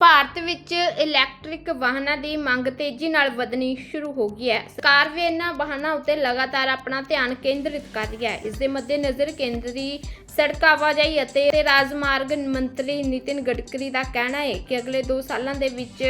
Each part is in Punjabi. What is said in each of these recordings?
ਭਾਰਤ ਵਿੱਚ ਇਲੈਕਟ੍ਰਿਕ ਵਾਹਨਾਂ ਦੀ ਮੰਗ ਤੇਜ਼ੀ ਨਾਲ ਵਧਣੀ ਸ਼ੁਰੂ ਹੋ ਗਈ ਹੈ। ਸਰਕਾਰ ਵੀ ਇਹਨਾਂ ਵਾਹਨਾਂ ਉੱਤੇ ਲਗਾਤਾਰ ਆਪਣਾ ਧਿਆਨ ਕੇਂਦਰਿਤ ਕਰ ਰਹੀ ਹੈ। ਇਸ ਦੇ ਮੱਦੇਨਜ਼ਰ ਕੇਂਦਰੀ ਸੜਕ ਆਵਾਜਾਈ ਅਤੇ ਰਾਜਮਾਰਗ ਮੰਤਰੀ ਨਿਤਿਨ ਗਡਕਰੀ ਦਾ ਕਹਿਣਾ ਹੈ ਕਿ ਅਗਲੇ 2 ਸਾਲਾਂ ਦੇ ਵਿੱਚ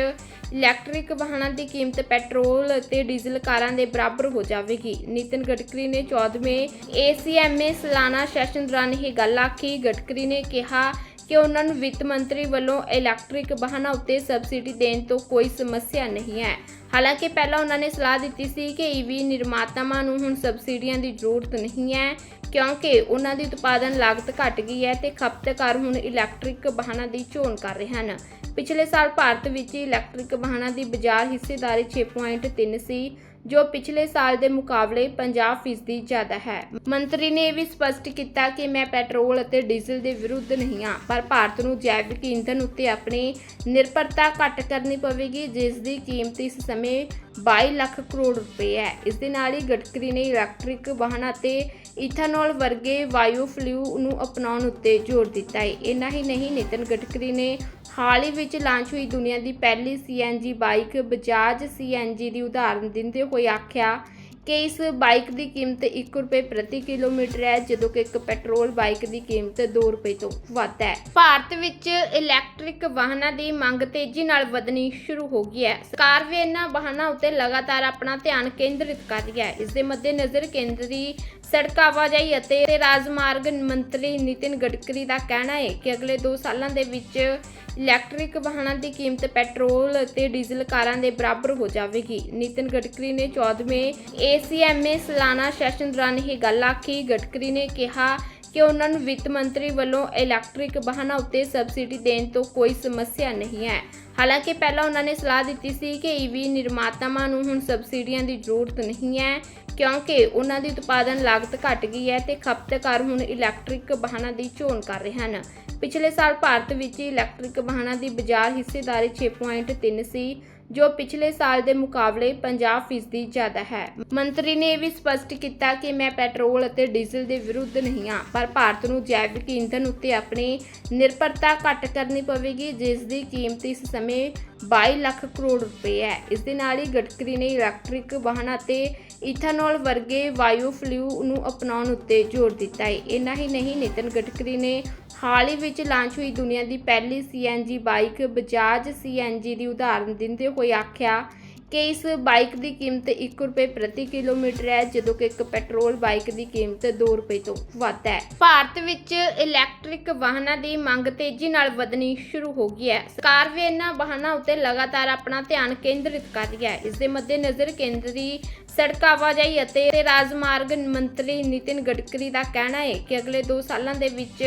ਇਲੈਕਟ੍ਰਿਕ ਵਾਹਨਾਂ ਦੀ ਕੀਮਤ ਪੈਟਰੋਲ ਅਤੇ ਡੀਜ਼ਲ ਕਾਰਾਂ ਦੇ ਬਰਾਬਰ ਹੋ ਜਾਵੇਗੀ। ਨਿਤਿਨ ਗਡਕਰੀ ਨੇ 14ਵੇਂ ACMA ਸਾਲਾਨਾ ਸੈਸ਼ਨ ਦੌਰਾਨ ਇਹ ਗੱਲ ਆਖੀ। ਗਡਕਰੀ ਨੇ ਕਿਹਾ ਕਿ ਉਹਨਾਂ ਨੂੰ ਵਿੱਤ ਮੰਤਰੀ ਵੱਲੋਂ ਇਲੈਕਟ੍ਰਿਕ ਵਾਹਨਾਂ ਉੱਤੇ ਸਬਸਿਡੀ ਦੇਣ ਤੋਂ ਕੋਈ ਸਮੱਸਿਆ ਨਹੀਂ ਹੈ। ਹਾਲਾਂਕਿ ਪਹਿਲਾਂ ਉਹਨਾਂ ਨੇ ਸਲਾਹ ਦਿੱਤੀ ਸੀ ਕਿ ਈਵੀ ਨਿਰਮਾਤਾਵਾਂ ਨੂੰ ਹੁਣ ਸਬਸਿਡੀਆਂ ਦੀ ਜ਼ਰੂਰਤ ਨਹੀਂ ਹੈ, ਕਿਉਂਕਿ ਉਹਨਾਂ ਦੀ ਉਤਪਾਦਨ ਲਾਗਤ ਘਟ ਗਈ ਹੈ ਤੇ ਖਪਤਕਾਰ ਹੁਣ ਇਲੈਕਟ੍ਰਿਕ ਵਾਹਨਾਂ ਦੀ ਚੋਣ ਕਰ ਰਹੇ ਹਨ। ਪਿਛਲੇ ਸਾਲ ਭਾਰਤ ਵਿੱਚ ਇਲੈਕਟ੍ਰਿਕ ਵਾਹਨਾਂ ਦੀ ਬਾਜ਼ਾਰ ਹਿੱਸੇਦਾਰੀ 6.3 ਸੀ, ਜੋ ਪਿਛਲੇ ਸਾਲ ਦੇ ਮੁਕਾਬਲੇ 50% ਜ਼ਿਆਦਾ ਹੈ। ਮੰਤਰੀ ਨੇ ਇਹ ਵੀ ਸਪਸ਼ਟ ਕੀਤਾ ਕਿ ਮੈਂ ਪੈਟਰੋਲ ਅਤੇ ਡੀਜ਼ਲ ਦੇ ਵਿਰੁੱਧ ਨਹੀਂ ਹਾਂ, ਪਰ ਭਾਰਤ ਨੂੰ ਜੈਵਿਕ ਈਂਧਨ ਉੱਤੇ ਆਪਣੀ ਨਿਰਭਰਤਾ ਘੱਟ ਕਰਨੀ ਪਵੇਗੀ, ਜਿਸ ਦੀ ਕੀਮਤ ਇਸ ਸਮੇਂ 22 ਲੱਖ ਕਰੋੜ ਰੁਪਏ ਹੈ। ਇਸ ਦੇ ਨਾਲ ਹੀ ਗਡਕਰੀ ਨੇ ਇਲੈਕਟ੍ਰਿਕ ਵਾਹਨਾਂ ਅਤੇ ਇਥਾਨੋਲ ਵਰਗੇ ਬਾਇਓਫਿਊਲ ਨੂੰ ਅਪਣਾਉਣ ਉੱਤੇ ਜ਼ੋਰ ਦਿੱਤਾ ਹੈ। ਇੰਨਾ ਹੀ ਨਹੀਂ, ਨਿਤਨ ਗਡਕਰੀ ਨੇ ਹਾਲ ਹੀ ਵਿੱਚ ਲਾਂਚ ਹੋਈ ਦੁਨੀਆ ਦੀ ਪਹਿਲੀ ਸੀਐਨਜੀ ਬਾਈਕ ਬਜਾਜ ਸੀਐਨਜੀ ਦੀ ਉਦਾਹਰਨ ਦਿੰਦੇ ਹੋਏ ਆਖਿਆ ਕਿ ਇਸ ਬਾਈਕ ਦੀ ਕੀਮਤ 1 ਰੁਪਏ ਪ੍ਰਤੀ ਕਿਲੋਮੀਟਰ ਹੈ, ਜਦੋਂ ਕਿ ਇੱਕ ਪੈਟਰੋਲ ਬਾਈਕ ਦੀ ਕੀਮਤ 2 ਰੁਪਏ ਤੋਂ ਵੱਧ ਹੈ। ਭਾਰਤ ਵਿੱਚ ਇਲੈਕਟ੍ਰਿਕ ਵਾਹਨਾਂ ਦੀ ਮੰਗ ਤੇਜ਼ੀ ਨਾਲ ਵਧਣੀ ਸ਼ੁਰੂ ਹੋ ਗਈ ਹੈ। ਸਰਕਾਰ ਵੀ ਇਹਨਾਂ ਵਾਹਨਾਂ ਉੱਤੇ ਲਗਾਤਾਰ ਆਪਣਾ ਧਿਆਨ ਕੇਂਦਰਿਤ ਕਰ ਰਹੀ ਹੈ। ਇਸ ਦੇ ਮੱਦੇਨਜ਼ਰ ਕੇਂਦਰੀ ਸੜਕ ਆਵਾਜਾਈ ਅਤੇ ਰਾਜਮਾਰਗ ਮੰਤਰੀ ਨਿਤਿਨ ਗਡਕਰੀ ਦਾ ਕਹਿਣਾ ਹੈ ਕਿ ਅਗਲੇ 2 ਸਾਲਾਂ ਦੇ ਵਿੱਚ ਇਲੈਕਟ੍ਰਿਕ ਵਾਹਨਾਂ ਦੀ ਕੀਮਤ ਪੈਟਰੋਲ ਅਤੇ ਡੀਜ਼ਲ ਕਾਰਾਂ ਦੇ ਬਰਾਬਰ ਹੋ ਜਾਵੇਗੀ। ਨਿਤਿਨ ਗਡਕਰੀ ਨੇ 14ਵੇਂ ACMA ਸਾਲਾਨਾ ਸੈਸ਼ਨ ਦੌਰਾਨ ਇਹ ਗੱਲ ਆਖੀ। ਗਡਕਰੀ ਨੇ ਕਿਹਾ ਕਿ ਉਹਨਾਂ ਨੂੰ ਵਿੱਤ ਮੰਤਰੀ ਵੱਲੋਂ ਇਲੈਕਟ੍ਰਿਕ ਵਾਹਨਾਂ ਉੱਤੇ ਸਬਸਿਡੀ ਦੇਣ ਤੋਂ ਕੋਈ ਸਮੱਸਿਆ ਨਹੀਂ ਹੈ। ਹਾਲਾਂਕਿ ਪਹਿਲਾਂ ਉਹਨਾਂ ਨੇ ਸਲਾਹ ਦਿੱਤੀ ਸੀ ਕਿ ਈਵੀ ਨਿਰਮਾਤਾਵਾਂ ਨੂੰ ਹੁਣ ਸਬਸਿਡੀਆਂ ਦੀ ਜ਼ਰੂਰਤ ਨਹੀਂ ਹੈ, ਕਿਉਂਕਿ ਉਹਨਾਂ ਦੀ ਉਤਪਾਦਨ ਲਾਗਤ ਘਟ ਗਈ ਹੈ ਤੇ ਖਪਤਕਾਰ ਹੁਣ ਇਲੈਕਟ੍ਰਿਕ ਵਾਹਨਾਂ ਦੀ ਚੋਣ ਕਰ ਰਹੇ ਹਨ। ਪਿਛਲੇ ਸਾਲ ਭਾਰਤ ਵਿੱਚ ਇਲੈਕਟ੍ਰਿਕ ਵਾਹਨਾਂ ਦੀ ਬਾਜ਼ਾਰ ਹਿੱਸੇਦਾਰੀ 6.3 ਸੀ। ਜੋ ਪਿਛਲੇ ਸਾਲ ਦੇ ਮੁਕਾਬਲੇ 50% ਜ਼ਿਆਦਾ ਹੈ। ਮੰਤਰੀ ਨੇ ਇਹ ਵੀ ਸਪਸ਼ਟ ਕੀਤਾ ਕਿ ਮੈਂ ਪੈਟਰੋਲ ਅਤੇ ਡੀਜ਼ਲ ਦੇ ਵਿਰੁੱਧ ਨਹੀਂ ਹਾਂ, ਪਰ ਭਾਰਤ ਨੂੰ ਜੈਵਿਕ ਈਂਧਨ ਉੱਤੇ ਆਪਣੀ ਨਿਰਭਰਤਾ ਘੱਟ ਕਰਨੀ ਪਵੇਗੀ ਜਿਸ ਦੀ ਕੀਮਤ ਇਸ ਸਮੇਂ 22 ਲੱਖ ਕਰੋੜ ਰੁਪਏ ਹੈ। ਇਸ ਦੇ ਨਾਲ ਹੀ ਗਡਕਰੀ ਨੇ ਇਲੈਕਟ੍ਰਿਕ ਵਾਹਨਾਂ ਅਤੇ ਇਥਾਨੋਲ ਵਰਗੇ ਬਾਇਓਫਿਊਲ ਨੂੰ ਅਪਣਾਉਣ ਉੱਤੇ ਜ਼ੋਰ ਦਿੱਤਾ ਹੈ। ਇੰਨਾ ਹੀ ਨਹੀਂ, ਨਿਤਨ ਗਡਕਰੀ ਨੇ ਹਾਲ ਹੀ ਵਿੱਚ ਲਾਂਚ ਹੋਈ ਦੁਨੀਆ ਦੀ ਪਹਿਲੀ ਸੀਐਨਜੀ ਬਾਈਕ ਬਜਾਜ ਸੀਐਨਜੀ ਦੀ ਉਦਾਹਰਨ ਦਿੰਦੇ ਹੋਏ ਆਖਿਆ ਕਿ ਇਸ ਬਾਈਕ ਦੀ ਕੀਮਤ 1 ਰੁਪਏ ਪ੍ਰਤੀ ਕਿਲੋਮੀਟਰ ਹੈ, ਜਦੋਂ ਕਿ ਇੱਕ ਪੈਟਰੋਲ ਬਾਈਕ ਦੀ ਕੀਮਤ 2 ਰੁਪਏ ਤੋਂ ਵੱਧ ਹੈ। ਭਾਰਤ ਵਿੱਚ ਇਲੈਕਟ੍ਰਿਕ ਵਾਹਨਾਂ ਦੀ ਮੰਗ ਤੇਜ਼ੀ ਨਾਲ ਵਧਣੀ ਸ਼ੁਰੂ ਹੋ ਗਈ ਹੈ। ਸਰਕਾਰ ਵੀ ਇਹਨਾਂ ਵਾਹਨਾਂ ਉੱਤੇ ਲਗਾਤਾਰ ਆਪਣਾ ਧਿਆਨ ਕੇਂਦਰਿਤ ਕਰ ਰਹੀ ਹੈ। ਇਸ ਦੇ ਮੱਦੇਨਜ਼ਰ ਕੇਂਦਰੀ ਸੜਕ ਆਵਾਜਾਈ ਅਤੇ ਰਾਜਮਾਰਗ ਮੰਤਰੀ ਨਿਤਿਨ ਗਡਕਰੀ ਦਾ ਕਹਿਣਾ ਹੈ ਕਿ ਅਗਲੇ 2 ਸਾਲਾਂ ਦੇ ਵਿੱਚ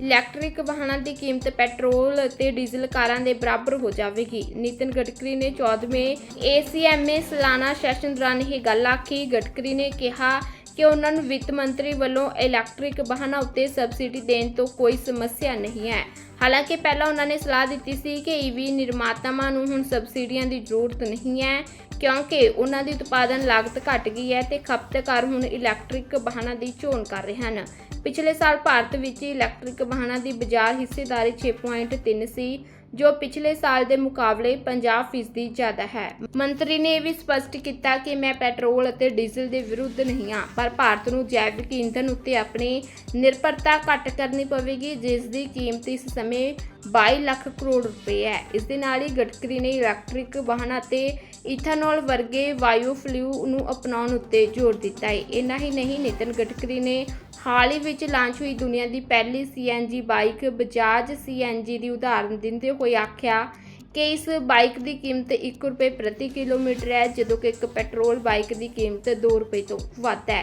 ਇਲੈਕਟ੍ਰਿਕ ਵਾਹਨਾਂ ਦੀ ਕੀਮਤ ਪੈਟਰੋਲ ਅਤੇ ਡੀਜ਼ਲ ਕਾਰਾਂ ਦੇ ਬਰਾਬਰ ਹੋ ਜਾਵੇਗੀ। ਨਿਤਿਨ ਗਡਕਰੀ ਨੇ 14ਵੇਂ ACMA ਸਾਲਾਨਾ ਸੈਸ਼ਨ ਦੌਰਾਨ ਇਹ ਗੱਲ ਆਖੀ। ਗਡਕਰੀ ਨੇ ਕਿਹਾ ਕਿ ਉਹਨਾਂ ਨੂੰ ਵਿੱਤ ਮੰਤਰੀ ਵੱਲੋਂ ਇਲੈਕਟ੍ਰਿਕ ਵਾਹਨਾਂ ਉੱਤੇ ਸਬਸਿਡੀ ਦੇਣ ਤੋਂ ਕੋਈ ਸਮੱਸਿਆ ਨਹੀਂ ਹੈ। ਹਾਲਾਂਕਿ ਪਹਿਲਾਂ ਉਹਨਾਂ ਨੇ ਸਲਾਹ ਦਿੱਤੀ ਸੀ ਕਿ ਈਵੀ ਨਿਰਮਾਤਾਵਾਂ ਨੂੰ ਹੁਣ ਸਬਸਿਡੀਆਂ ਦੀ ਜ਼ਰੂਰਤ ਨਹੀਂ ਹੈ, ਕਿਉਂਕਿ ਉਹਨਾਂ ਦੀ ਉਤਪਾਦਨ ਲਾਗਤ ਘਟ ਗਈ ਹੈ ਤੇ ਖਪਤਕਾਰ ਹੁਣ ਇਲੈਕਟ੍ਰਿਕ ਵਾਹਨਾਂ ਦੀ ਚੋਣ ਕਰ ਰਹੇ ਹਨ। ਪਿਛਲੇ ਸਾਲ ਭਾਰਤ ਵਿੱਚ ਇਲੈਕਟ੍ਰਿਕ ਵਾਹਨਾਂ ਦੀ ਬਾਜ਼ਾਰ ਹਿੱਸੇਦਾਰੀ 6.3 ਸੀ। ਜੋ ਪਿਛਲੇ ਸਾਲ ਦੇ ਮੁਕਾਬਲੇ 50% ਜ਼ਿਆਦਾ ਹੈ। ਮੰਤਰੀ ਨੇ ਇਹ ਵੀ ਸਪਸ਼ਟ ਕੀਤਾ ਕਿ ਮੈਂ ਪੈਟਰੋਲ ਅਤੇ ਡੀਜ਼ਲ ਦੇ ਵਿਰੁੱਧ ਨਹੀਂ ਹਾਂ, ਪਰ ਭਾਰਤ ਨੂੰ ਜੈਵਿਕ ਈਂਧਨ ਉੱਤੇ ਆਪਣੀ ਨਿਰਭਰਤਾ ਘੱਟ ਕਰਨੀ ਪਵੇਗੀ ਜਿਸ ਦੀ ਕੀਮਤ ਇਸ ਸਮੇਂ 22 ਲੱਖ ਕਰੋੜ ਰੁਪਏ ਹੈ। ਇਸ ਦੇ ਨਾਲ ਹੀ ਗਡਕਰੀ ਨੇ ਇਲੈਕਟ੍ਰਿਕ ਵਾਹਨਾਂ ਅਤੇ ਇਥਾਨੋਲ ਵਰਗੇ ਬਾਇਓਫਿਊਲ ਨੂੰ ਅਪਣਾਉਣ ਉੱਤੇ ਜ਼ੋਰ ਦਿੱਤਾ ਹੈ। ਇੰਨਾ ਹੀ ਨਹੀਂ, ਨਿਤਨ ਗਡਕਰੀ ਨੇ ਹਾਲ ਹੀ ਵਿੱਚ ਲਾਂਚ ਹੋਈ ਦੁਨੀਆ ਦੀ ਪਹਿਲੀ ਸੀਐਨਜੀ ਬਾਈਕ ਬਜਾਜ ਸੀਐਨਜੀ ਦੀ ਉਦਾਹਰਨ ਦਿੰਦੇ ਹੋਏ ਆਖਿਆ ਕਿ ਇਸ ਬਾਈਕ ਦੀ ਕੀਮਤ 1 ਰੁਪਏ ਪ੍ਰਤੀ ਕਿਲੋਮੀਟਰ ਹੈ, ਜਦੋਂ ਕਿ ਇੱਕ ਪੈਟਰੋਲ ਬਾਈਕ ਦੀ ਕੀਮਤ 2 ਰੁਪਏ ਤੋਂ ਵੱਧ ਹੈ।